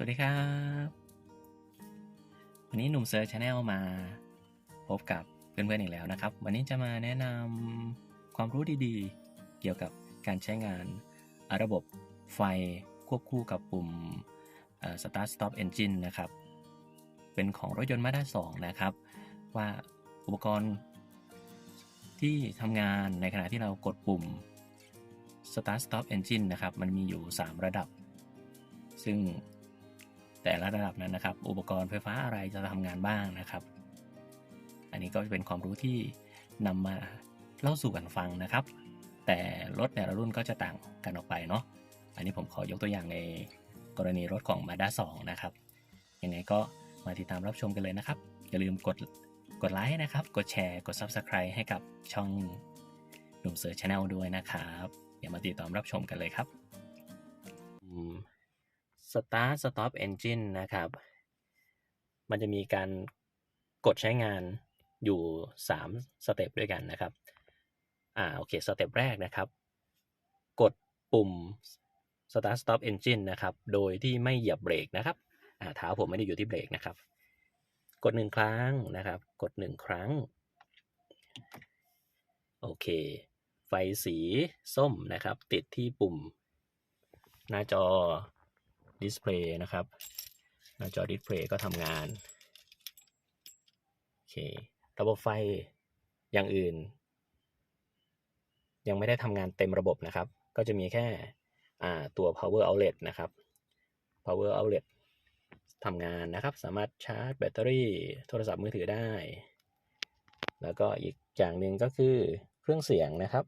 สวัสดีครับ วันนี้หนุ่มเซิร์ชชาแนลมาพบกับเพื่อนๆอีกแล้วนะครับ วันนี้จะมาแนะนำความรู้ดีๆ เกี่ยวกับการใช้งานระบบไฟควบคู่กับปุ่ม Start Stop Engine นะครับ เป็นของรถยนต์มาด้า2นะครับ ว่าอุปกรณ์ที่ทำงานในขณะที่เรากดปุ่ม Start Stop Engine นะครับ มันมีอยู่ 3 ระดับ ซึ่ง แต่ละระดับนั้นนะครับ อุปกรณ์ไฟฟ้าอะไรจะทำงานบ้างนะครับ อันนี้ก็จะเป็นความรู้ที่นำมาเล่าสู่กันฟังนะครับ แต่รถแต่ละรุ่นก็จะต่างกันออกไปเนาะอันนี้ผมขอยกตัวอย่างในกรณีรถของ Mazda 2 นะครับ ยังไงก็มาติดตามรับชมกันเลยนะครับ อย่าลืมกดกดไลค์นะครับ กดแชร์ กด Subscribe ให้กับช่องหนุ่มเสือชาแนลด้วยนะครับเดี๋ยวมาติดตามรับชมกันเลยครับอืม Start Stop Engine นะครับ มันจะมีการกดใช้งานอยู่ 3 สเต็ปด้วยกันนะครับ อ่า โอเค สเต็ปแรกนะครับ กดปุ่ม Start Stop Engine นะครับ โดยที่ไม่เหยียบเบรกนะครับ อ่า เท้าผมไม่ได้อยู่ที่เบรกนะครับ กดหนึ่งครั้งนะครับ กดหนึ่งครั้ง โอเค ไฟสีส้มนะครับ ติดที่ปุ่มหน้าจอ ดิสเพลย์นะครับ หน้าจอดิสเพลย์ก็ทำงาน โอเค ระบบไฟอย่างอื่น ยังไม่ได้ทำงานเต็มระบบนะครับ ก็จะมีแค่ตัว power outlet นะครับ power outlet ทำงานนะครับ สามารถชาร์จแบตเตอรี่โทรศัพท์มือถือได้ แล้วก็อีกอย่างหนึ่งก็คือเครื่องเสียงนะครับ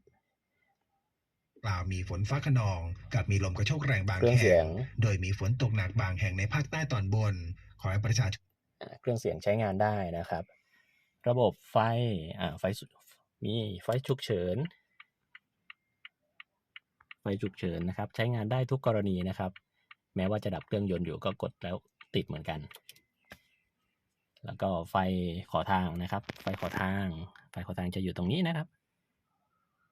กล่าวมีฝนฟ้าขนอง กับมีลมกระโชกแรงบางเครื่องเสีแห่ยงงโดยมีฝนตกหนักบางแห่งในภาคใต้ตอนบน ขอให้ประชาชนอ่าเครื่องเสียงใช้งานได้นะครับ ระบบไฟอ่าไฟสุมีไฟฉุกเฉิน ไฟฉุกเฉินนะครับ ใช้งานได้ทุกกรณีนะครับ แม้ว่าจะดับเครื่องยนต์อยู่ก็กดแล้วติดเหมือนกัน แล้วก็ไฟขอทางนะครับ ไฟขอทาง ไฟขอทางจะอยู่ตรงนี้นะครับ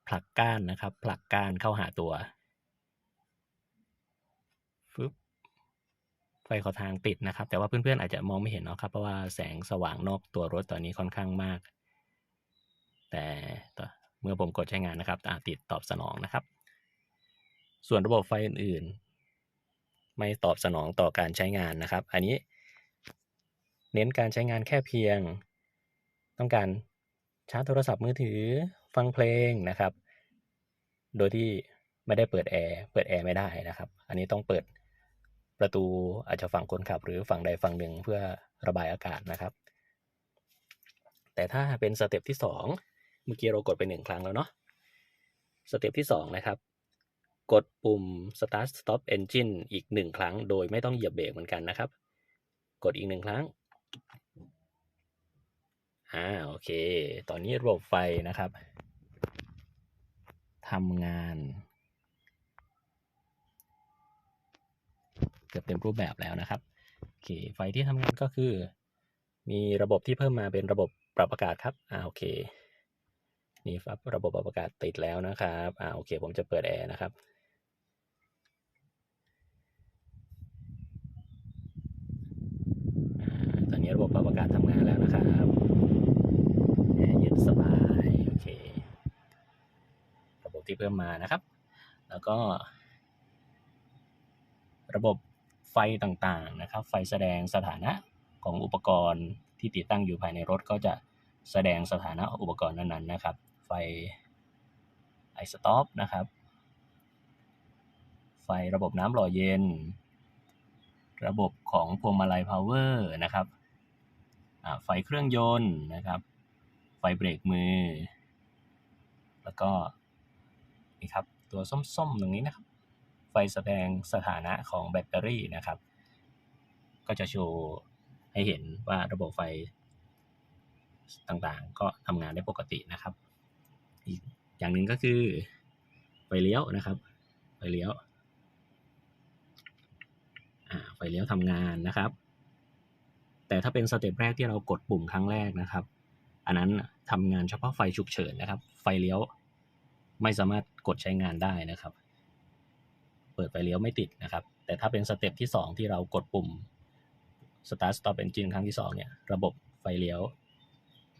ผลักก้านนะครับ ผลักก้านเข้าหาตัวฟึบไฟขอทางติดนะครับ แต่ว่าเพื่อนๆอาจจะมองไม่เห็นเนาะครับเพราะว่าแสงสว่างนอกตัวรถตอนนี้ค่อนข้างมาก แต่เมื่อผมกดใช้งานนะครับอาติดตอบสนองนะครับ ส่วนระบบไฟอื่นๆ ไม่ตอบสนองต่อการใช้งานนะครับ อันนี้ เน้นการใช้งานแค่เพียง ต้องการชาร์จโทรศัพท์มือถือ ฟังเพลงนะครับ โดยที่ไม่ได้เปิดแอร์เปิดแอร์ไม่ได้นะครับ อันนี้ต้องเปิดประตูอาจจะฝั่งคนขับ หรือฝั่งใดฝั่งหนึ่งเพื่อระบายอากาศนะครับ แต่ถ้าเป็นสเต็ปที่สองเมื่อกี้เรากดไปหนึ่งครั้งแล้วเนาะสเต็ปที่สองนะครับ กดปุ่ม start stop engine อีกหนึ่งครั้ง โดยไม่ต้องเหยียบเบรกเหมือนกันนะครับ กดอีกหนึ่งครั้งอ่าโอเค ตอนนี้ระบบไฟนะครับ ทำงาน เกือบเต็มรูปแบบแล้วนะครับโอเคไฟที่ทำงานก็คือ มีระบบที่เพิ่มมาเป็นระบบปรับอากาศครับอ่าโอเคนี่ครับระบบปรับอากาศติดแล้วนะครับอ่าโอเค ผมจะเปิดแอร์นะครับอ่าตอนนี้ระบบปรับอากาศทำงานแล้วนะครับแอร์เย็นสบาย โอเค ระบบที่ เพิ่มมานะครับ แล้วก็ ระบบไฟต่างๆนะครับ ไฟแสดงสถานะของอุปกรณ์ที่ติดตั้งอยู่ภายในรถก็จะแสดงสถานะอุปกรณ์นั้นๆนะครับ ไฟไอสต็อปนะครับ ไฟระบบน้ำหล่อเย็น ระบบของพวงมาลัยพาวเวอร์นะครับ ไฟเครื่องยนต์นะครับ ไฟเบรกมือ แล้วก็ นี่ครับตัวส้มๆตรงนี้นะครับ ไฟแสดงสถานะของแบตเตอรี่นะครับ ก็จะโชว์ให้เห็นว่าระบบไฟต่างๆ ก็ทำงานได้ปกตินะครับ อีกอย่างหนึ่งก็คือไฟเลี้ยวนะครับ ไฟเลี้ยวไฟเลี้ยวทำงานนะครับ แต่ถ้าเป็นสเต็ปแรกที่เรากดปุ่มครั้งแรกนะครับ อันนั้นทำงานเฉพาะไฟฉุกเฉินนะครับ ไฟเลี้ยว ไม่สามารถกดใช้งานได้นะครับ เปิดไฟเลี้ยวไม่ติดนะครับ แต่ถ้าเป็นสเต็ปที่ 2 ที่เรากดปุ่ม start stop engine ครั้งที่2เนี่ยระบบไฟเลี้ยว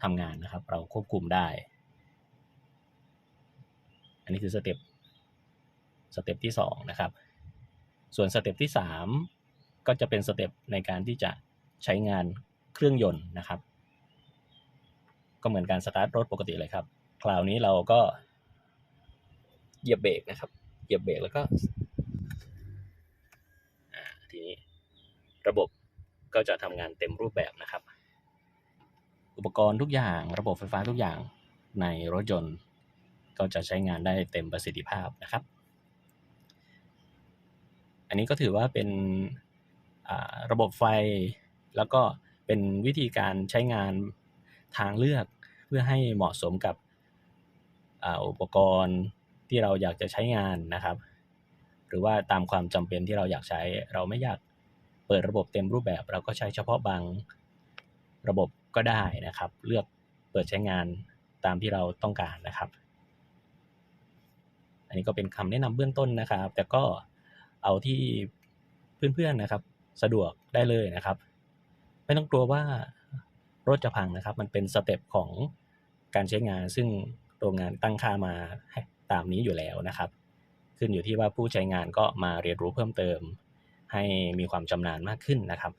ทำงานนะครับ เราควบคุมได้ อันนี้คือสเต็ปสเต็ปที่2นะครับ ส่วนสเต็ปที่ 3 ก็จะเป็นสเต็ปในการที่จะใช้งานเครื่องยนต์นะครับ ก็เหมือนการสตาร์ทรถปกติเลยครับ คราวนี้เราก็ เหยียบเบรกนะครับเหยียบเบรกแล้วก็ทีนี้ระบบก็จะทำงานเต็มรูปแบบนะครับ อุปกรณ์ทุกอย่าง ระบบไฟฟ้าทุกอย่างในรถยนต์ ก็จะใช้งานได้เต็มประสิทธิภาพนะครับ อันนี้ก็ถือว่าเป็นระบบไฟแล้วก็เป็นวิธีการใช้งานทางเลือกเพื่อให้เหมาะสมกับอุปกรณ์ ที่เราอยากจะใช้งานนะครับ หรือว่าตามความจำเป็นที่เราอยากใช้ เราไม่อยากเปิดระบบเต็มรูปแบบ เราก็ใช้เฉพาะบางระบบก็ได้นะครับ เลือกเปิดใช้งานตามที่เราต้องการนะครับ อันนี้ก็เป็นคำแนะนำเบื้องต้นนะครับ แต่ก็เอาที่เพื่อนๆนะครับ สะดวกได้เลยนะครับ ไม่ต้องกลัวว่ารถจะพังนะครับ มันเป็นสเต็ปของการใช้งานซึ่งโรงงานตั้งค่ามา ตามนี้อยู่แล้วนะครับ ขึ้นอยู่ที่ว่าผู้ใช้งานก็มาเรียนรู้เพิ่มเติม ให้มีความชำนาญมากขึ้นนะครับ